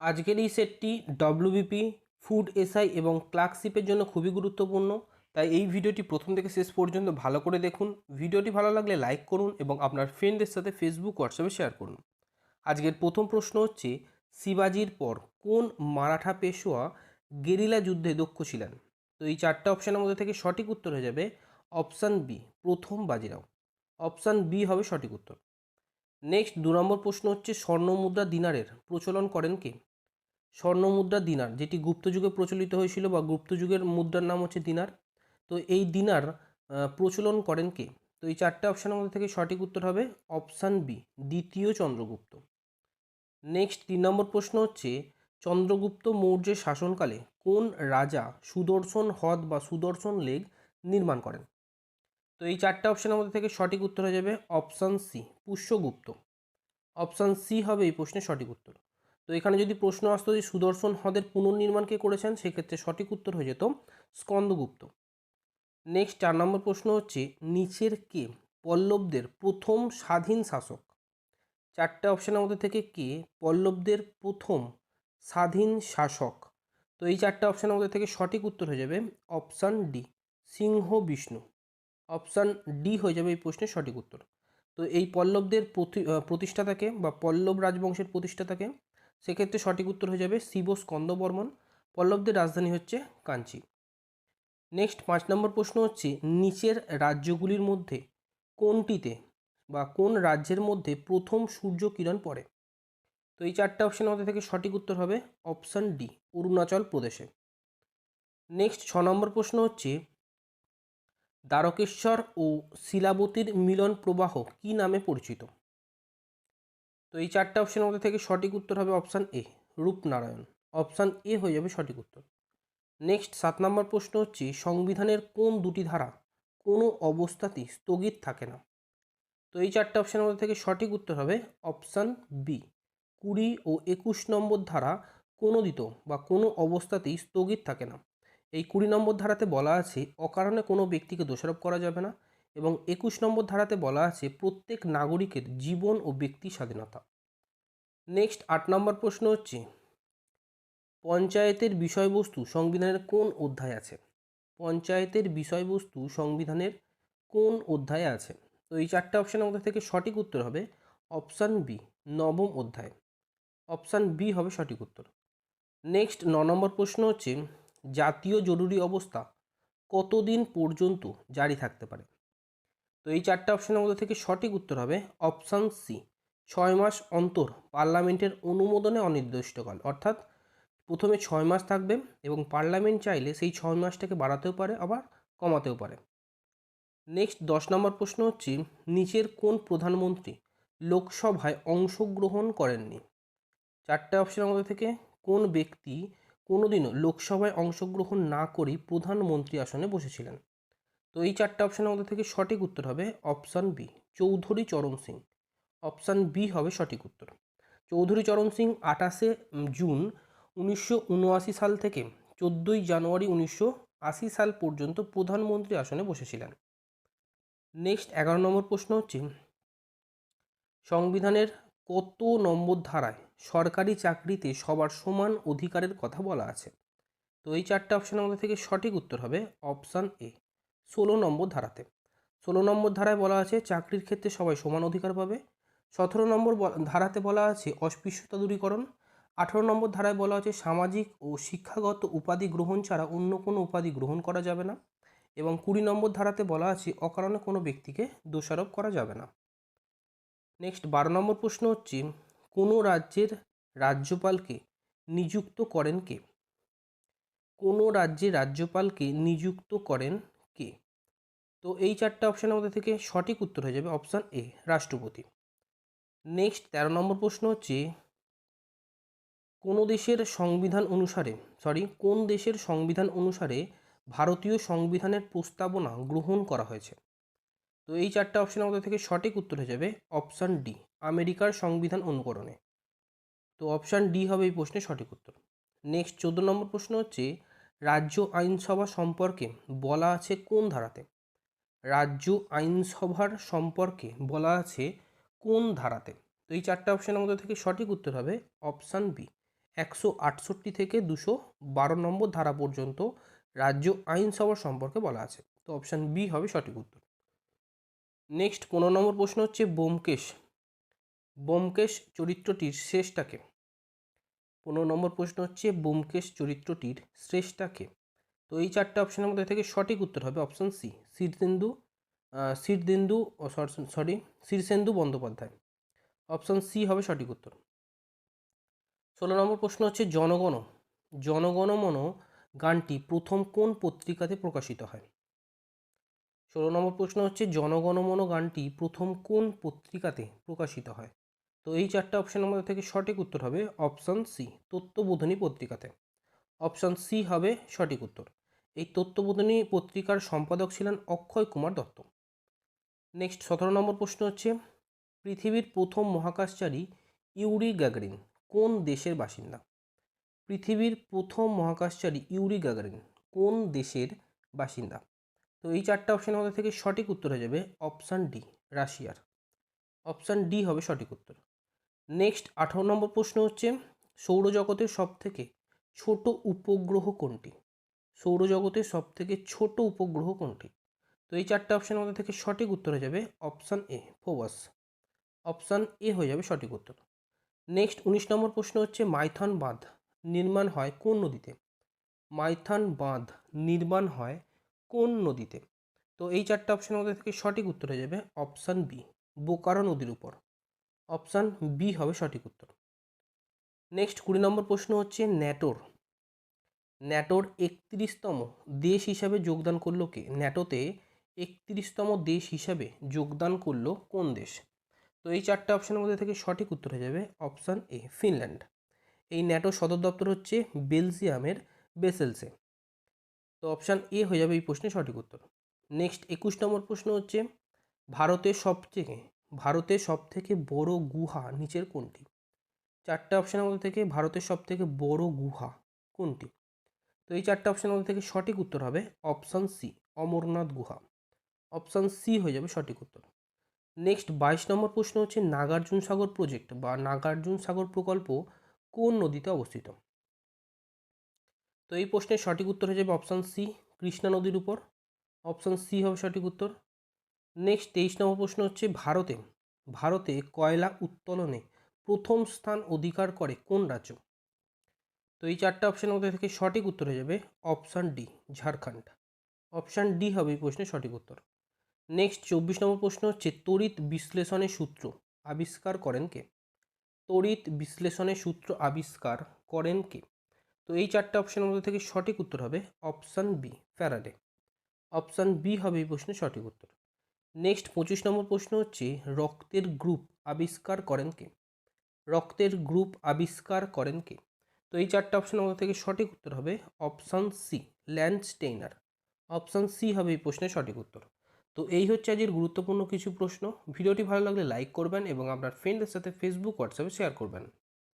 আজকের এই সেটটি ডব্লিউবিপি ফুড এসআই এবং ক্লার্কশিপের জন্য খুবই গুরুত্বপূর্ণ। তাই এই ভিডিওটি প্রথম থেকে শেষ পর্যন্ত ভালো করে দেখুন। ভিডিওটি ভালো লাগলে লাইক করুন এবং আপনার ফ্রেন্ডদের সাথে ফেসবুক হোয়াটসঅ্যাপে শেয়ার করুন। আজকের প্রথম প্রশ্ন হচ্ছে, শিবাজির পর কোন মারাঠা পেশোয়া গেরিলা যুদ্ধে দক্ষ ছিলেন? তো এই চারটা অপশানের মধ্যে থেকে সঠিক উত্তর হয়ে যাবে অপশান বি প্রথম বাজিরাও। অপশান বি হবে সঠিক উত্তর। নেক্সট দু নম্বর প্রশ্ন হচ্ছে স্বর্ণমুদ্রা দিনারের প্রচলন করেন কে? স্বর্ণমুদ্রা দিনার, যেটি গুপ্তযুগে প্রচলিত হয়েছিল বা গুপ্তযুগের মুদ্রার নাম হচ্ছে দিনার। তো এই দিনার প্রচলন করেন কে? তো এই চারটে অপশানের মধ্যে থেকে সঠিক উত্তর হবে অপশান বি দ্বিতীয় চন্দ্রগুপ্ত। নেক্সট তিন নম্বর প্রশ্ন হচ্ছে, চন্দ্রগুপ্ত মৌর্যের শাসনকালে কোন রাজা সুদর্শন হ্রদ বা সুদর্শন লেক নির্মাণ করেন? তো এই চারটে অপশানের মধ্যে থেকে সঠিক উত্তর হয়ে যাবে option C Pushyagupta. Option C হবে এই প্রশ্নের সঠিক উত্তর। তো এখানে যদি প্রশ্ন আসতো যে সুদর্শন হ্রদের পুনর্নির্মাণ কে করেছেন, সেক্ষেত্রে সঠিক উত্তর হয়ে যেত স্কন্দগুপ্ত। নেক্সট চার নম্বর প্রশ্ন হচ্ছে, নিচের কে? পল্লবদের প্রথম স্বাধীন শাসক। চারটে অপশানের মধ্যে থেকে কে? পল্লবদের প্রথম স্বাধীন শাসক। তো এই চারটে অপশানের মধ্যে থেকে সঠিক উত্তর হয়ে যাবে option D Simha Vishnu. Option D হয়ে যাবে এই প্রশ্নের সঠিক উত্তর। তো এই পল্লবদের প্রতিষ্ঠাতাকে বা পল্লব রাজবংশের প্রতিষ্ঠাতাকে সেক্ষেত্রে সঠিক উত্তর হয়ে যাবে শিব স্কন্দ বর্মন পল্লবদের রাজধানী হচ্ছে কাঞ্চি। নেক্সট পাঁচ নম্বর প্রশ্ন হচ্ছে, নিচের রাজ্যগুলির মধ্যে কোনটিতে বা কোন রাজ্যের মধ্যে প্রথম সূর্য কিরণ পড়ে? তো এই চারটে অপশানের মধ্যে থেকে সঠিক উত্তর হবে অপশান ডি অরুণাচল প্রদেশে। নেক্সট ছ নম্বর প্রশ্ন হচ্ছে, দ্বারকেশ্বর ও শিলাবতীর মিলন প্রবাহ কি নামে পরিচিত? তো এই চারটে অপশানের মধ্যে থেকে সঠিক উত্তর হবে option A Rupnarayan. Option A হয়ে যাবে সঠিক উত্তর। নেক্সট সাত নম্বর প্রশ্ন হচ্ছে, সংবিধানের কোন দুটি ধারা কোনো অবস্থাতেই স্থগিত থাকে না? তো এই চারটে অপশানের মধ্যে থেকে সঠিক উত্তর হবে অপশান বি কুড়ি ও একুশ নম্বর ধারা কোনো দিত বা কোনো অবস্থাতেই স্থগিত থাকে না। এই কুড়ি নম্বর ধারাতে বলা আছে, অকারণে কোনো ব্যক্তিকে দোষারোপ করা যাবে না এবং একুশ নম্বর ধারাতে বলা আছে, প্রত্যেক নাগরিকের জীবন ও ব্যক্তি স্বাধীনতা। নেক্সট আট নম্বর প্রশ্ন হচ্ছে, পঞ্চায়েতের বিষয়বস্তু সংবিধানের কোন অধ্যায় আছে? পঞ্চায়েতের বিষয়বস্তু সংবিধানের কোন অধ্যায়ে আছে? তো এই চারটে অপশানের মধ্যে থেকে সঠিক উত্তর হবে অপশান বি নবম অধ্যায়। অপশান বি হবে সঠিক উত্তর। নেক্সট ন নম্বর প্রশ্ন হচ্ছে, জাতীয় জরুরি অবস্থা কতদিন পর্যন্ত জারি থাকতে পারে? তো এই চারটে অপশানের মধ্যে থেকে সঠিক উত্তর হবে অপশান সি ছয় মাস অন্তর পার্লামেন্টের অনুমোদনে অনির্দিষ্টকাল অর্থাৎ প্রথমে ছয় মাস থাকবে এবং পার্লামেন্ট চাইলে সেই ছয় মাসটাকে বাড়াতেও পারে, আবার কমাতেও পারে। নেক্সট দশ নম্বর প্রশ্ন হচ্ছে, নিচের কোন প্রধানমন্ত্রী লোকসভায় অংশগ্রহণ করেননি? চারটে অপশনের মধ্যে থেকে কোন ব্যক্তি কোনোদিনও লোকসভায় অংশগ্রহণ না করেই প্রধানমন্ত্রী আসনে বসেছিলেন? তো এই চারটে অপশনের মধ্যে থেকে সঠিক উত্তর হবে option B Chaudhary Charan Singh. Option B হবে সঠিক উত্তর। চৌধুরী চরণ সিং আঠাশে জুন উনিশশো উনআশি সাল থেকে চোদ্দোই জানুয়ারি উনিশশো আশি সাল পর্যন্ত প্রধানমন্ত্রী আসনে বসেছিলেন। নেক্সট এগারো নম্বর প্রশ্ন হচ্ছে, সংবিধানের কত নম্বর ধারায় সরকারি চাকরিতে সবার সমান অধিকারের কথা বলা আছে? তো এই চারটে অপশানের মধ্যে থেকে সঠিক উত্তর হবে অপশান এ ষোলো নম্বর ধারাতে। ষোলো নম্বর ধারায় বলা আছে, চাকরির ক্ষেত্রে সবাই সমান অধিকার পাবে। সতেরো নম্বর ধারাতে বলা আছে, অস্পৃশ্যতা দূরীকরণ। আঠেরো নম্বর ধারায় বলা আছে, সামাজিক ও শিক্ষাগত উপাধি গ্রহণ ছাড়া অন্য কোনো উপাধি গ্রহণ করা যাবে না। এবং কুড়ি নম্বর ধারাতে বলা আছে, অকারণে কোনো ব্যক্তিকে দোষারোপ করা যাবে না। নেক্সট, বারো নম্বর প্রশ্ন হচ্ছে, কোনো রাজ্যের রাজ্যপালকে নিযুক্ত করেন কে? কোনো রাজ্যের রাজ্যপালকে নিযুক্ত করেন তো এই চারটে অপশানের মধ্যে থেকে সঠিক উত্তর হয়ে যাবে অপশান এ রাষ্ট্রপতি। নেক্সট তেরো নম্বর প্রশ্ন হচ্ছে, কোনো দেশের সংবিধান অনুসারে সরি কোন দেশের সংবিধান অনুসারে ভারতীয় সংবিধানের প্রস্তাবনা গ্রহণ করা হয়েছে? তো এই চারটে অপশানের মধ্যে থেকে সঠিক উত্তর হয়ে যাবে অপশান ডি আমেরিকার সংবিধান অনুকরণে। তো অপশান ডি হবে এই প্রশ্নের সঠিক উত্তর। নেক্সট চোদ্দ নম্বর প্রশ্ন হচ্ছে, রাজ্য আইনসভা সম্পর্কে বলা আছে কোন ধারাতে? রাজ্য আইনসভার সম্পর্কে বলা আছে কোন ধারাতে? তো এই চারটে অপশানের মধ্যে থেকে সঠিক উত্তর হবে অপশান বি একশো আটষট্টি থেকে দুশো বারো নম্বর ধারা পর্যন্ত রাজ্য আইনসভা সম্পর্কে বলা আছে। তো অপশান বি হবে সঠিক উত্তর। নেক্সট পনেরো নম্বর প্রশ্ন হচ্ছে বোমকেশ। বোমকেশ চরিত্রটির শেষটাকে পনেরো নম্বর প্রশ্ন হচ্ছে বোমকেশ চরিত্রটির শ্রেষ্ঠাকে তো এই চারটে অপশানের মধ্যে থেকে সঠিক উত্তর হবে option C Shirshendu Shirshendu sorry Shirshendu Bandyopadhyay. Option C হবে সঠিক উত্তর। ষোলো নম্বর প্রশ্ন হচ্ছে জনগণ জনগণমন গানটি প্রথম কোন পত্রিকাতে প্রকাশিত হয়? ষোলো নম্বর প্রশ্ন হচ্ছে জনগণমন গানটি প্রথম কোন পত্রিকাতে প্রকাশিত হয়? তো এই চারটে অপশানের মধ্যে থেকে সঠিক উত্তর হবে অপশান সি তত্ত্ববোধনী পত্রিকাতে। অপশান সি হবে সঠিক উত্তর। এই তত্ত্ববোধনী পত্রিকার সম্পাদক ছিলেন অক্ষয় কুমার দত্ত। নেক্সট, সতেরো নম্বর প্রশ্ন হচ্ছে, পৃথিবীর প্রথম মহাকাশচারী ইউরি গ্যাগারিন কোন দেশের বাসিন্দা? পৃথিবীর প্রথম মহাকাশচারী ইউরি গ্যাগারিন কোন দেশের বাসিন্দা? তো এই চারটে অপশানের মধ্যে থেকে সঠিক উত্তর হয়ে যাবে অপশান ডি রাশিয়ার। অপশান ডি হবে সঠিক উত্তর। নেক্সট, আঠারো নম্বর প্রশ্ন হচ্ছে, সৌরজগতের সব থেকে ছোট উপগ্রহ কোনটি? সৌরজগতের সব থেকে ছোট উপগ্রহ কোনটি? তো এই চারটে অপশানের মধ্যে থেকে সঠিক উত্তর হয়ে যাবে অপশান এ ফোবাস। অপশান এ হয়ে যাবে সঠিক উত্তর। নেক্সট উনিশ নম্বর প্রশ্ন হচ্ছে মাইথন বাঁধ নির্মাণ হয় কোন নদীতে? মাইথন বাঁধ নির্মাণ হয় কোন নদীতে? তো এই চারটে অপশানের মধ্যে থেকে সঠিক উত্তর হয়ে যাবে অপশান বি বোকারো নদীর উপর। অপশান বি হবে সঠিক উত্তর। নেক্সট কুড়ি নম্বর প্রশ্ন হচ্ছে ন্যাটোর। ন্যাটোর একত্রিশতম দেশ হিসাবে যোগদান করল কে? ন্যাটোতে একত্রিশতম দেশ হিসাবে যোগদান করল কোন দেশ? তো এই চারটে অপশানের মধ্যে থেকে সঠিক উত্তর হয়ে যাবে অপশান এ ফিনল্যান্ড এই ন্যাটোর সদর দপ্তর হচ্ছে বেলজিয়ামের বেসেলসে তো অপশান এ হয়ে যাবে এই প্রশ্নের সঠিক উত্তর। নেক্সট একুশ নম্বর প্রশ্ন হচ্ছে, ভারতের সবথেকে ভারতের সবথেকে বড় গুহা নিচের কোনটি? চারটে অপশানের মধ্যে থেকে ভারতের সবথেকে বড় গুহা কোনটি? তো এই চারটে অপশানের মধ্যে থেকে সঠিক উত্তর হবে অপশান সি অমরনাথ গুহা। অপশান সি হয়ে যাবে সঠিক উত্তর। নেক্সট বাইশ নম্বর প্রশ্ন হচ্ছে নাগার্জুন সাগর প্রজেক্ট বা নাগার্জুন সাগর প্রকল্প কোন নদীতে অবস্থিত? তো এই প্রশ্নের সঠিক উত্তর হয়ে যাবে অপশান সি কৃষ্ণা নদীর উপর। অপশান সি হবে সঠিক উত্তর। নেক্সট তেইশ নম্বর প্রশ্ন হচ্ছে ভারতে। ভারতে কয়লা উত্তোলনে প্রথম স্থান অধিকার করে কোন রাজ্য? তো এই চারটে অপশানের মধ্যে থেকে সঠিক উত্তর হয়ে যাবে option D Jharkhand. Option D হবে এই প্রশ্নের সঠিক উত্তর। নেক্সট চব্বিশ নম্বর প্রশ্ন হচ্ছে, তড়িৎ বিশ্লেষণের সূত্র আবিষ্কার করেন কে? তড়িৎ বিশ্লেষণের সূত্র আবিষ্কার করেন কে? তো এই চারটে অপশানের মধ্যে থেকে সঠিক উত্তর হবে option B Faraday. Option B হবে এই প্রশ্নের সঠিক উত্তর। নেক্সট পঁচিশ নম্বর প্রশ্ন হচ্ছে, রক্তের গ্রুপ আবিষ্কার করেন কে? রক্তের গ্রুপ আবিষ্কার করেন কে? তো এই চারটে অপশান আমাদের থেকে সঠিক উত্তর হবে option C Landsteiner option C হবে এই প্রশ্নের সঠিক উত্তর। তো এই হচ্ছে আজকের গুরুত্বপূর্ণ কিছু প্রশ্ন। ভিডিওটি ভালো লাগলে লাইক করবেন এবং আপনার ফ্রেন্ডদের সাথে ফেসবুক হোয়াটসঅ্যাপে শেয়ার করবেন।